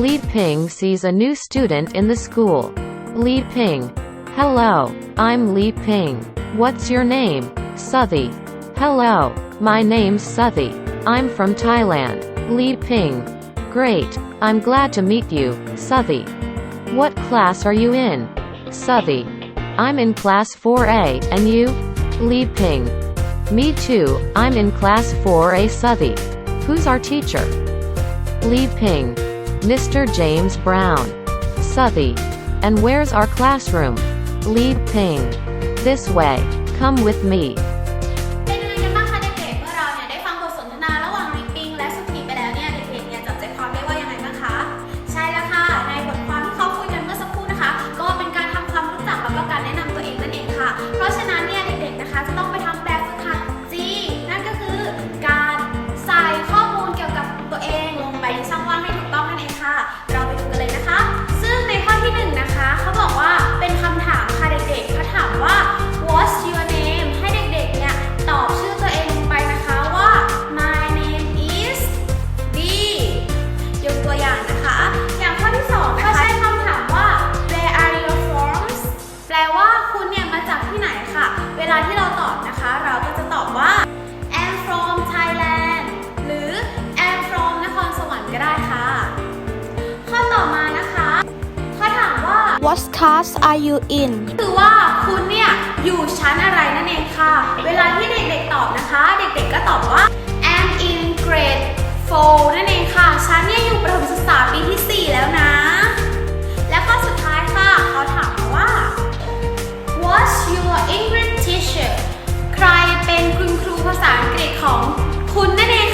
Li Ping sees a new student in the school. Li Ping. Hello, I'm Li Ping. What's your name? Suthi. Hello, my name's Suthi. I'm from Thailand. Li Ping. Great, I'm glad to meet you, Suthi. What class are you in? Suthi. I'm in class 4A, and you? Li Ping. Me too, I'm in class 4A Suthi. Who's our teacher? Li Ping. Mr. James Brown. Southey. And where's our classroom? Lead Ping. This way. Come with me. ลว่าคุณเนี่ยมาจากที่ไหนค่ะ เวลาที่เราตอบนะคะ เราก็จะตอบว่า I'm from Thailand หรือ I'm from นครสวรรค์ก็ได้ค่ะ ข้อต่อมานะคะข้อถามว่า What class are you in คือว่าคุณเนี่ยอยู่ชั้นอะไรนั่นเองค่ะ เวลาที่เด็กๆตอบนะคะ เด็กๆก็ตอบว่า I'm in grade 4นั่นเองค่ะชั้น English teacher ใครเป็นคุณครูภาษาอังกฤษของคุณนั่นเอง